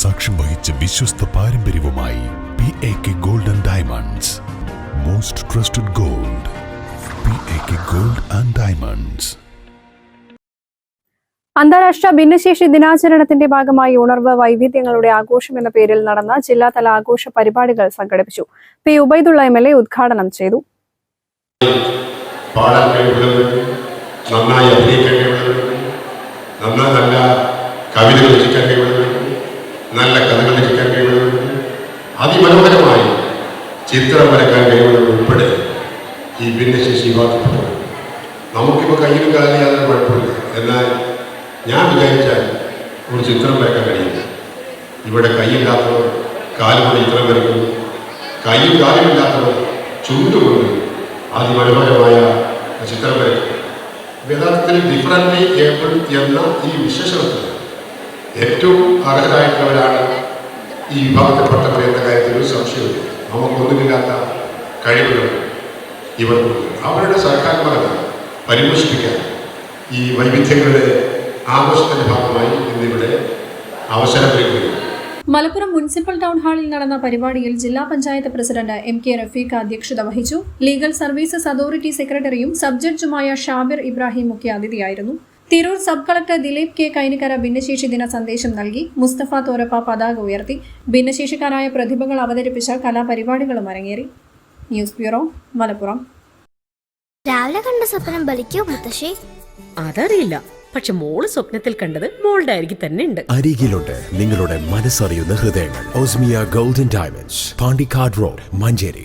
സാക്ഷ്യം വഹിച്ച വിശ്വസ്ത പാരമ്പര്യവുമായി P A K gold and diamonds most trusted gold P A K gold and diamonds അന്താരാഷ്ട്ര ഭിന്നശേഷി ദിനാചരണത്തിന്റെ ഭാഗമായി ഉണർവ് വൈവിധ്യങ്ങളുടെ ആഘോഷം എന്ന പേരിൽ നടന്ന ജില്ലാതല ആഘോഷ പരിപാടികൾ സംഘടിപ്പിച്ചു. P Ubaidulla M L A ഉദ്ഘാടനം ചെയ്തു. നന്നായി അഭിനയിക്കാൻ നന്നായി നല്ല കവിതകൾ രചിക്കാൻ നല്ല കഥകൾ രചിക്കാൻ കഴിവുള്ളവർക്ക് അതിമനോഹരമായി ചിത്രം വരക്കാൻ കഴിവുള്ളവർ ഉൾപ്പെടെ ഈ ഭിന്നശേഷി വിഭാഗത്തിൽപ്പെട്ടവർ നമുക്കിപ്പോൾ കയ്യിലും കാലിലും യാതൊരു കുഴപ്പമില്ല. എന്നാൽ ഞാൻ വിചാരിച്ചാൽ ഒരു ചിത്രം വരക്കാൻ കഴിയില്ല. ഇവിടെ കൈയില്ലാത്തവർ കാലുകൊണ്ട് ചിത്രം വരയ്ക്കുന്നു കൈയും കാലുമില്ലാത്തവർ ചുണ്ടുകൊണ്ട് അതിമനോഹരമായ ചിത്രം വരയ്ക്കും. അപ്പൊ യഥാർത്ഥത്തിൽ ഡിഫറന്റ്ലി ഏബിൾ എന്ന ഈ വിശേഷണത്തിൽ ഏറ്റവും അർഹരായിട്ടുള്ളവരാണ് ഈ വിഭാഗത്തിൽപ്പെട്ടവർ എന്ന കാര്യത്തിൽ ഒരു സംശയമില്ല നമുക്കൊന്നുമില്ലാത്ത കഴിവുകൾ ഇവർക്കുണ്ട്. അവരുടെ സർക്കാർമാരെ പരിപോഷിപ്പിക്കാൻ ഈ വൈവിധ്യങ്ങളുടെ ആഘോഷത്തിന്റെ ഭാഗമായി ഇന്നിവിടെ അവസരമൊരുക്കുകയാണ് മലപ്പുറം മുനിസിപ്പൽ ടൗൺ ഹാളിൽ നടന്ന പരിപാടിയിൽ ജില്ലാ panchayat president M K Rafeeq അധ്യക്ഷത വഹിച്ചു. ലീഗൽ സർവീസസ് അതോറിറ്റി സെക്രട്ടറിയും സബ് ജഡ്ജുമായ Shabir Ibrahim മുഖ്യാതിഥിയായിരുന്നു. Tirur sub collector Dileep K Kainikkara ഭിന്നശേഷി ദിന സന്ദേശം നൽകി. മുസ്തഫ തോരപ്പ പതാക ഉയർത്തി. ഭിന്നശേഷിക്കാരായ പ്രതിഭകൾ അവതരിപ്പിച്ച കലാപരിപാടികളും അരങ്ങേറി. News bureau Malappuram. രാവിലെ കണ്ട സ്വപ്നം ബലിക്കോ മുത്തശ്ശി? അതറിയില്ല. പക്ഷെ മോൾ സ്വപ്നത്തിൽ കണ്ടത് മോളുടെ അരികിൽ തന്നെ ഉണ്ട്. അരികിലുണ്ട് നിങ്ങളുടെ മനസ്സറിയുന്ന ഹൃദയങ്ങൾ. Osmia golden diamonds Pandikkad road Manjeri.